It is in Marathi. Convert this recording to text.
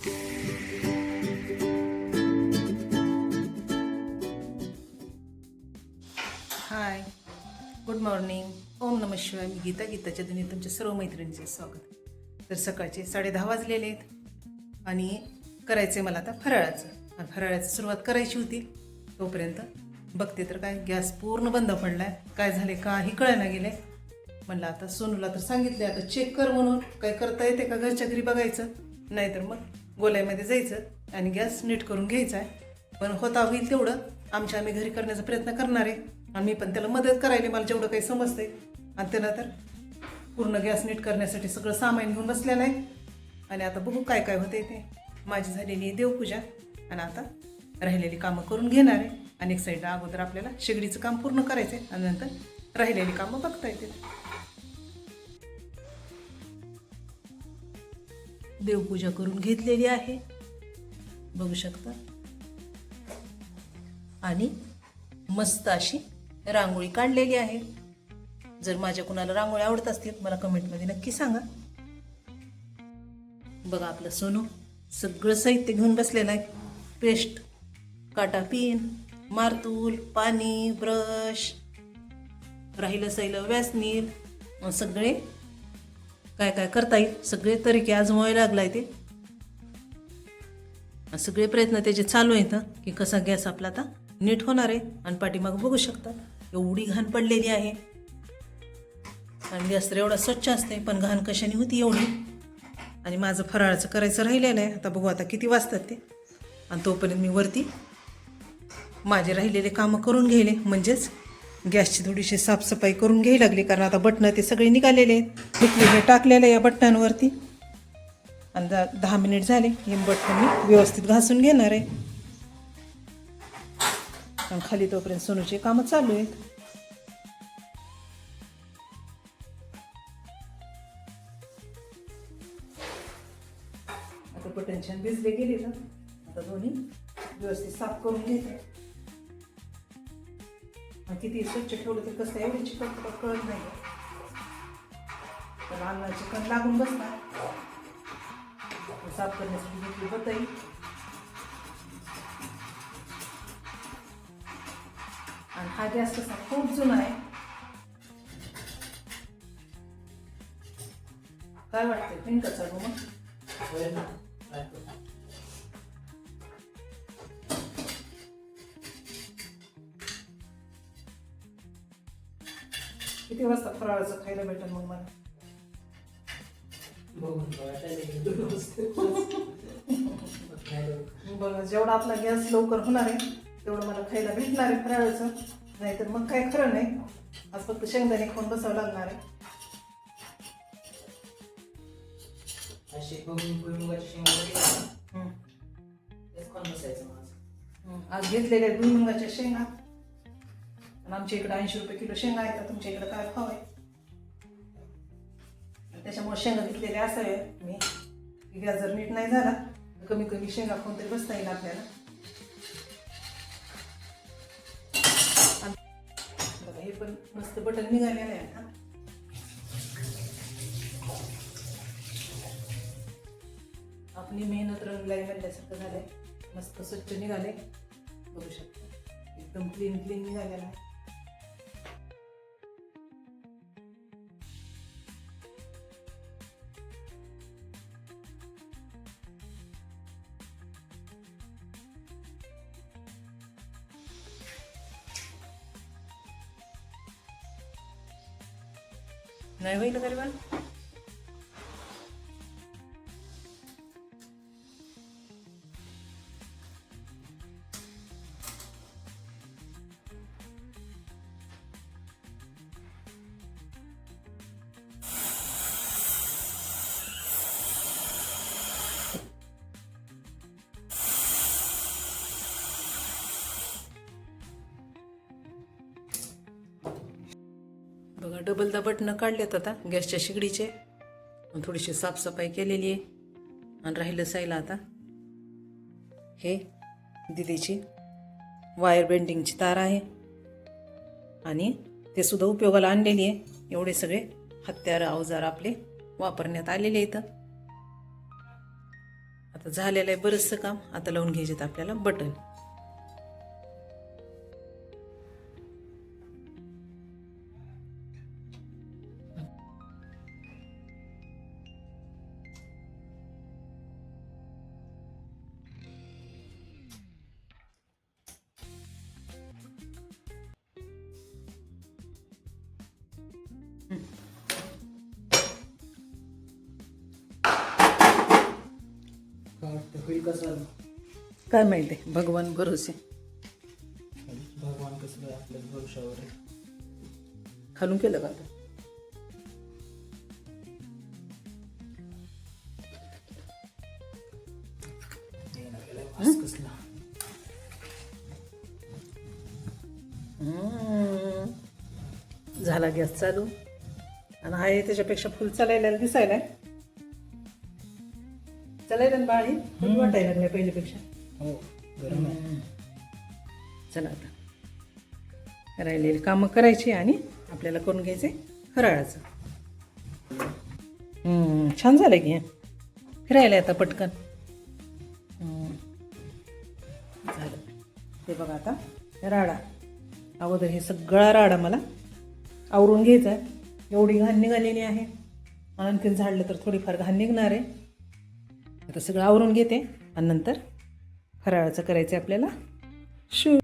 Hi good morning. ओम नम शिवाय. मी गीता गीताच्या दुनियेत तुमच्या सर्व मैत्रिणींचे स्वागत तर सकाळचे साडे दहा वाजलेले आहेत आणि करायचे मला आता फराळाचं. आणि फराळाची सुरुवात करायची होती. तोपर्यंत बघते तर काय गॅस पूर्ण बंद पडला आहे काय झाले काही कळायला गेले म्हणलं आता सोनूला तर सांगितले आता चेक कर म्हणून. काय करता येते का घरच्या घरी बघायचं? नाहीतर मग गोल्यामध्ये जायचं आणि गॅस नीट करून घ्यायचा आहे. पण होता होईल तेवढं. आमच्या आम्ही घरी करण्याचा प्रयत्न करणार आहे. आणि मी पण त्याला मदत करायला मला जेवढं काही समजतंय. आणि त्याला तर पूर्ण गॅस नीट करण्यासाठी सगळं सामान घेऊन बसलेलं आहे. आणि आता बघू काय काय होते ते. माझी झालेली आहे देवपूजा. आणि आता राहिलेली कामं करून घेणार आहे. आणि एक साईडला अगोदर आपल्याला शेगडीचं काम पूर्ण करायचं आहे आणि नंतर राहिलेली कामं बघता येतील. देवपूजा करून घेतलेली आहे. बघू शकता. आणि मस्त अशी रांगोळी काढलेली आहे. जर माझ्या कुणाला रांगोळी आवडत असतील मला कमेंटमध्ये नक्की सांगा. बघा आपलं सोनू सगळं साहित्य घेऊन बसलेलं आहे. पेस्ट काटा पिन मारतूल पाणी ब्रश राहिलं सैलं व्यासनील सगळे काय काय करता येईल सगळे तरीके आजमावे लागला आहे ते. सगळे प्रयत्न त्याचे चालू आहेत की कसा गॅस आपला आता नीट होणार आहे आणि पाठीमाग बघू शकता. एवढी घाण पडलेली आहे. आणि गॅस तर एवढा स्वच्छ असते पण घाण कशाने होती एवढी? आणि माझं फराळाचं करायचं राहिलेलं आहे. आता बघू आता किती वाजतात ते. आणि तोपर्यंत मी वरती माझे राहिलेले कामं करून घ्यायले म्हणजेच गॅसची थोडीशी साफसफाई करून घ्यायला लागली कारण आता बटणं ते सगळे निघालेले आहेत. निघलेले टाकलेले या बटणांवरती. आणि दहा मिनिट झाले हे बटन मी व्यवस्थित घासून घेणार आहे. आणि खाली तोपर्यंत सोनूचे कामं चालू आहेत. आता बटन छान भिजले गेले ना आता दोन्ही व्यवस्थित साफ करून घेते. किती स्वच्छ ठेवलं तर कसं एवढी चिकन चिकट कळत नाही. तर अन्ना चिकन लागून बसणार. साफ करण्यासाठी घेतली बताई. आणि हा गॅस कसा खूप जुना आहे. काय वाटतं पिंक चालू मग. किती वाजता फराळाचं खायला भेटेल मग मला? बघा जेवढा आपला गॅस लवकर होणार आहे तेवढं मला खायला भेटणार आहे फराळाचं. नाहीतर मग काय खरं नाही. आज फक्त शेंगदाणे खाऊन बसावं लागणार आहे. आज घेतलेल्या भुईमुगाच्या शेंगा. आणि आमच्या इकडे ऐंशी रुपये किलो शेंगा आहेत तुमच्या इकडे काय भाव आहे? त्याच्यामुळे शेंगा घेतलेल्या असावे मी गॅस जर नीट नाही झाला तर कमी कमी शेंगा खाऊन तरी बसता येईल आपल्याला. बघा हे पण मस्त बटन निघालेलं आहे ना आपली मेहनत रंगलाई म्हणल्यासारखं झालंय. मस्त स्वच्छ निघाले बघू शकता. एकदम क्लीन क्लीन निघालेला आहे. नाही होईल गरीबान बघा डबलदा बटणं काढलेत आता गॅसच्या शिगडीचे. थोडीशी साफसफाई केलेली आहे. आणि राहिलं साईला आता. हे दिदीची वायर बेंडिंगची तार आहे. आणि ते सुद्धा उपयोगाला आणलेली आहे. एवढे सगळे हत्यार अवजार आपले वापरण्यात आलेले आहेत. आता झालेलं आहे बरंचसं काम. आता लावून घ्यायचे आपल्याला बटन. कसं? काय माहिती? भगवान भरोसे. भगवान कसं काय आपल्या भरोशावर आहे? खालून केलं का आता? हे ना गेलं वास कसला? हम्म. झाला गॅस चालू. आणि आहे त्याच्यापेक्षा फुल चालायला दिसायला चालायला ना बाळी फुल वाटायला लागल्या पहिल्यापेक्षा. हो गरम आहे. चला आता. राहिलेली कामं करायची आणि आपल्याला करून घ्यायचे फराळाचं. हम्म, छान झालं की. फिरायला आता पटकन. झालं. ते बघा आता राडा. अगोदर हे सगळा राडा मला आवरून घ्यायचा आहे. एवढी घाण निघालेली आहे. आणखीन झाडलं तर थोडीफार घाण निघणार आहे. आता सगळं आवरून घेते आणि नंतर फराळाचं करायचं आहे आपल्याला. शू